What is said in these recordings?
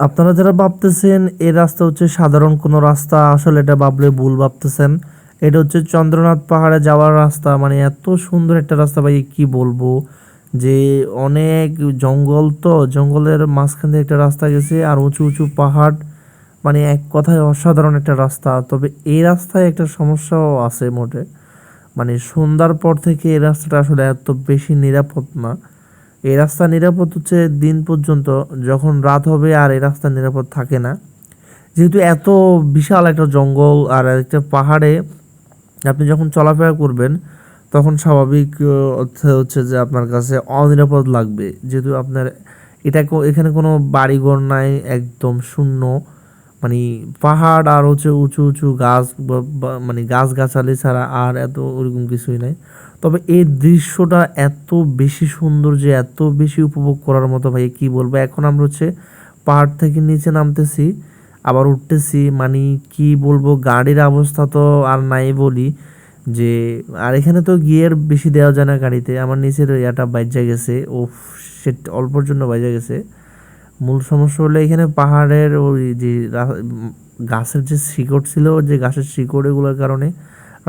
আপনারা যারা ভাবতেছেন এই রাস্তা হচ্ছে সাধারণ কোনো রাস্তা, আসলে এটা ভাবলে ভুল ভাবতেছেন। এটা হচ্ছে চন্দ্রনাথ পাহাড়ে যাওয়ার রাস্তা। মানে এত সুন্দর একটা রাস্তা ভাই, কি বলব? যে অনেক জঙ্গল তো, জঙ্গলের মাঝখান দিয়ে একটা রাস্তা গেছে আর উঁচু উঁচু পাহাড়। মানে এক কথায় অসাধারণ একটা রাস্তা। তবে এই রাস্তায় একটা সমস্যাও আছে মোটে। মানে সন্ধ্যার পর থেকে এই রাস্তাটা আসলে এত বেশি নিরাপদ না। এই রাস্তা নিরাপদ হচ্ছে দিন পর্যন্ত, যখন রাত হবে আর এই রাস্তা নিরাপদ থাকে না। যেহেতু এত বিশাল একটা জঙ্গল আর একটা পাহাড়ে আপনি যখন চলাফেরা করবেন, তখন স্বাভাবিক অর্থে হচ্ছে যে আপনার কাছে অনিরাপদ লাগবে। যেহেতু আপনার এটা এখানে কোনো বাড়িঘর নাই, একদম শূন্য। মানে পাহাড় আর হচ্ছে উঁচু উঁচু গাছ মানে গাছ গাছালি ছাড়া আর এত ওরকম কিছুই নাই। তবে এই দৃশ্যটা এত বেশি সুন্দর যে এত বেশি উপভোগ করার মতো ভাই, কি বলব? এখন আমরা হচ্ছে পাহাড় থেকে নিচে নামতেছি, আবার উঠতেছি মানে কি বলব, গাড়ির অবস্থা তো আর নাই বলি যে, আর এখানে তো গিয়ার বেশি দেওয়া যায় না গাড়িতে, আমার নিচের ইয়াটা বাইজা গেছে ও সে অল্পর জন্য বাইজা গেছে। মূল সমস্যা হলো এখানে পাহাড়ের ওই যে গাছের যে শিকড় ছিল, যে গাছের শিকড় এগুলোর কারণে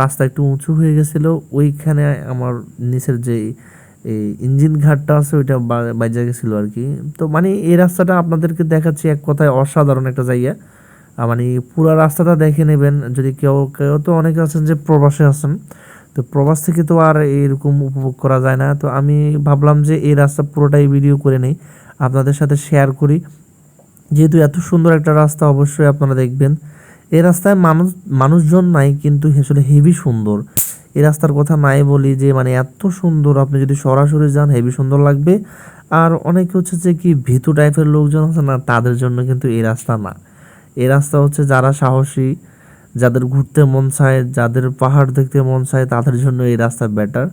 রাস্তা একটু উঁচু হয়ে গেছিল। ওইখানে আমার নিচের যে এই ইঞ্জিন ঘাটটা আছে, ওইটা বাইজা গেছিল আর কি। তো মানে এই রাস্তাটা আপনাদেরকে দেখাচ্ছি এক কথায় অসাধারণ একটা জায়গা। মানে পুরো রাস্তাটা দেখে নেবেন। যদি কেউ কেউ তো অনেকে আছেন যে প্রবাসে আছেন, তো প্রবাস থেকে তো আর এরকম উপভোগ করা যায় না। তো আমি ভাবলাম যে এই রাস্তা পুরোটাই ভিডিও করে নেই। আপনাদের সাথে শেয়ার করি। যেহেতু এত সুন্দর একটা রাস্তা অবশ্যই আপনারা দেখবেন। এই রাস্তায় মানুষ, মানুষজন নাই, কিন্তু আসলে হেভি সুন্দর। এই রাস্তার কথা নাই বলি যে মানে এত সুন্দর, আপনি যদি সরাসরি যান হেভি সুন্দর লাগবে। আর অনেকে হচ্ছে যে কি, ভীতু টাইপের লোকজন আছে না, তাদের জন্য কিন্তু এই রাস্তা না। এই রাস্তা হচ্ছে যারা সাহসী, যাদের ঘুরতে মন চায়, যাদের পাহাড় দেখতে মন চায়, তাদের জন্য এই রাস্তা বেটার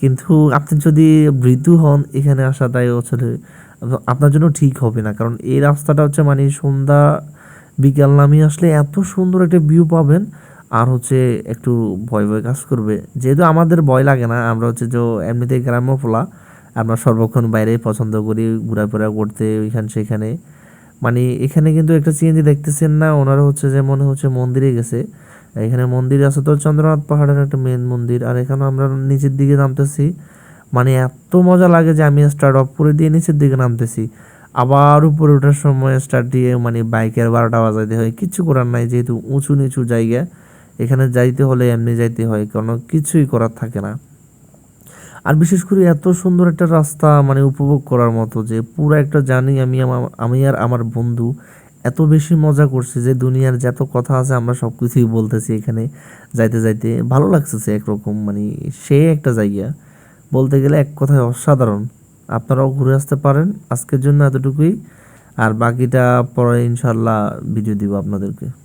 কিন্তু আপনি যদি মৃদু হন, এখানে আসাটাই হচ্ছে আপনার জন্য ঠিক হবে না। কারণ এই রাস্তাটা হচ্ছে মানে সন্ধ্যা, বিকাল নামিয়ে আসলে এত সুন্দর একটা ভিউ পাবেন, আর হচ্ছে একটু ভয় ভয় কাজ করবে। যেহেতু আমাদের ভয় লাগে না, আমরা হচ্ছে যে এমনিতেই গ্রাম্য ফোলা আমরা সর্বক্ষণ বাইরেই পছন্দ করি, ঘোরাফেরা করতে, ওইখান সেখানে। মানে এখানে কিন্তু একটা সিএনজি দেখতেছেন না, ওনারা হচ্ছে যে মনে হচ্ছে মন্দিরে গেছে। এখানে মন্দির আছে তো চন্দ্রনাথ পাহাড়ের একটা মেন মন্দির, আর এখানে আমরা নিচের দিকে নামতেছি। মানে এত মজা লাগে যে আমি স্টার্ট অফ করে দিয়ে নিচের দিকে নামতেছি। আবার উপরে ওঠার সময় স্টার্ট দিয়ে মানে বাইকের বারোটা বাজাইতে হয়। কিচ্ছু করার নাই যেহেতু উঁচু নিচু জায়গা। এখানে যাইতে হলে এমনি যাইতে হয় কারণ কিছুই করার থাকে না। আর বিশেষ করে এত সুন্দর একটা রাস্তা মানে উপভোগ করার মতো যে পুরো একটা জার্নি আমি আমি আর আমার বন্ধু এত বেশি মজা করছি যে দুনিয়ার যত কথা আছে আমরা সব কিছুই বলতেছি এখানে। যাইতে যাইতে ভালো লাগতেছে একরকম মানে সে একটা জায়গা। বলতে গেলে এক কথায় অসাধারণ। আপনারাও ঘুরে আসতে পারেন। আজকের জন্য এতটুকুই। আর বাকিটা পরে ইনশাল্লাহ ভিডিও দিব আপনাদেরকে।